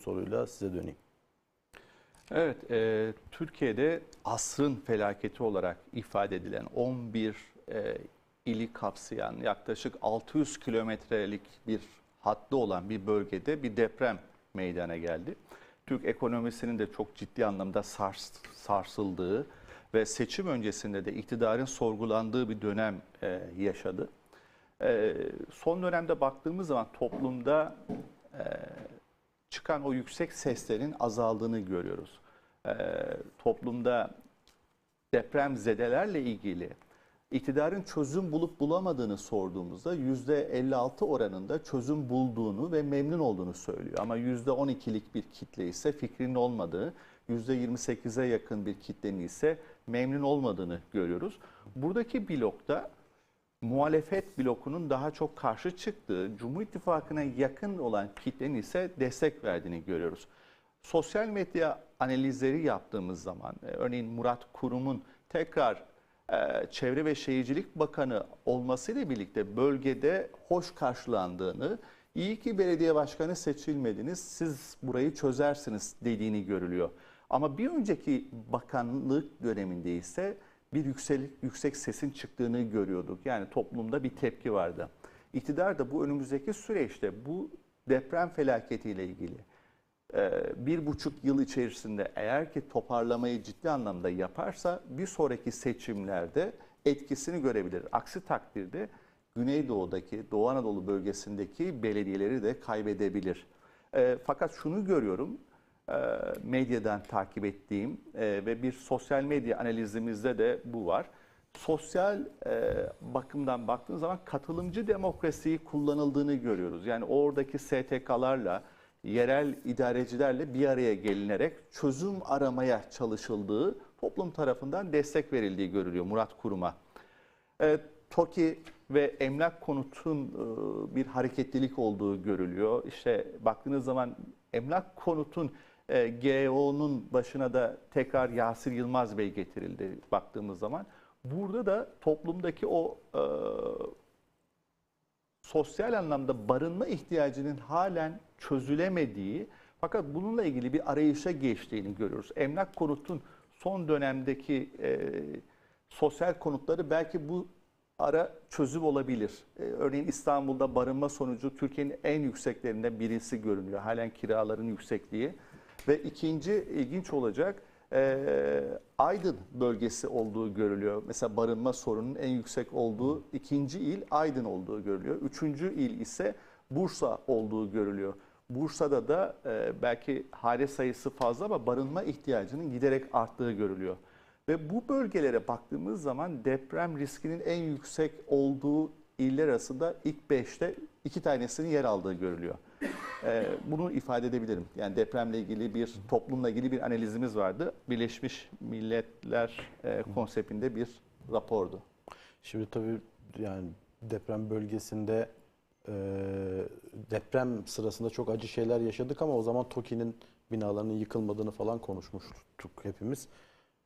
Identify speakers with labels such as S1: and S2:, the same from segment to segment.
S1: soruyla size döneyim.
S2: Evet, e, Türkiye'de asrın felaketi olarak ifade edilen 11 e, ili kapsayan yaklaşık 600 kilometrelik bir hattı olan bir bölgede bir deprem meydana geldi. Türk ekonomisinin de çok ciddi anlamda sars, sarsıldığı ve seçim öncesinde de iktidarın sorgulandığı bir dönem e, yaşadı. E, son dönemde baktığımız zaman toplumda e, çıkan o yüksek seslerin azaldığını görüyoruz. Ee, toplumda depremzedelerle ilgili iktidarın çözüm bulup bulamadığını sorduğumuzda %56 oranında çözüm bulduğunu ve memnun olduğunu söylüyor. Ama %12'lik bir kitle ise fikrinin olmadığı, %28'e yakın bir kitlenin ise memnun olmadığını görüyoruz. Buradaki blokta muhalefet blokunun daha çok karşı çıktığı, Cumhur İttifakı'na yakın olan kitlenin ise destek verdiğini görüyoruz. Sosyal medya analizleri yaptığımız zaman, e, örneğin Murat Kurum'un tekrar e, Çevre ve Şehircilik Bakanı olmasıyla birlikte bölgede hoş karşılandığını, iyi ki belediye başkanı seçilmediniz, siz burayı çözersiniz dediğini görülüyor. Ama bir önceki bakanlık döneminde ise bir yüksek, yüksek sesin çıktığını görüyorduk. Yani toplumda bir tepki vardı. İktidar da bu önümüzdeki süreçte bu deprem felaketiyle ilgili e, bir buçuk yıl içerisinde eğer ki toparlamayı ciddi anlamda yaparsa bir sonraki seçimlerde etkisini görebilir. Aksi takdirde Güneydoğu'daki, Doğu Anadolu bölgesindeki belediyeleri de kaybedebilir. E, fakat şunu görüyorum, medyadan takip ettiğim e, ve bir sosyal medya analizimizde de bu var. Sosyal e, bakımdan baktığınız zaman katılımcı demokrasiyi kullanıldığını görüyoruz. Yani oradaki STK'larla, yerel idarecilerle bir araya gelinerek çözüm aramaya çalışıldığı toplum tarafından destek verildiği görülüyor Murat Kurum'a. E, TOKİ ve emlak konutun e, bir hareketlilik olduğu görülüyor. İşte baktığınız zaman emlak konutun e, GEO'nun başına da tekrar Yasir Yılmaz Bey getirildi baktığımız zaman. Burada da toplumdaki o e, sosyal anlamda barınma ihtiyacının halen çözülemediği fakat bununla ilgili bir arayışa geçtiğini görüyoruz. Emlak konutun son dönemdeki e, sosyal konutları belki bu ara çözüm olabilir. E, örneğin İstanbul'da barınma sonucu Türkiye'nin en yükseklerinden birisi görünüyor. Halen kiraların yüksekliği. Ve ikinci ilginç olacak e, Aydın bölgesi olduğu görülüyor. Mesela barınma sorunun en yüksek olduğu ikinci il Aydın olduğu görülüyor. Üçüncü il ise Bursa olduğu görülüyor. Bursa'da da e, belki hane sayısı fazla ama barınma ihtiyacının giderek arttığı görülüyor. Ve bu bölgelere baktığımız zaman deprem riskinin en yüksek olduğu iller arasında ilk 5'te iki tanesinin yer aldığı görülüyor. Ee, bunu ifade edebilirim. Yani depremle ilgili bir, toplumla ilgili bir analizimiz vardı. Birleşmiş Milletler e, konseptinde bir rapordu.
S1: Şimdi tabii yani deprem bölgesinde e, deprem sırasında çok acı şeyler yaşadık ama o zaman TOKİ'nin binalarının yıkılmadığını falan konuşmuştuk hepimiz.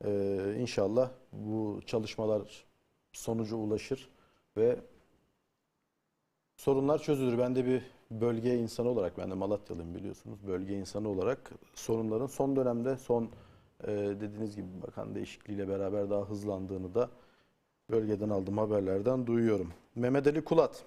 S1: E, inşallah bu çalışmalar sonuca ulaşır ve sorunlar çözülür. Ben de bir bölge insanı olarak, ben de Malatyalıyım biliyorsunuz. Bölge insanı olarak sorunların son dönemde, son e, dediğiniz gibi bakan değişikliğiyle beraber daha hızlandığını da bölgeden aldığım haberlerden duyuyorum. Mehmet Ali Kulat,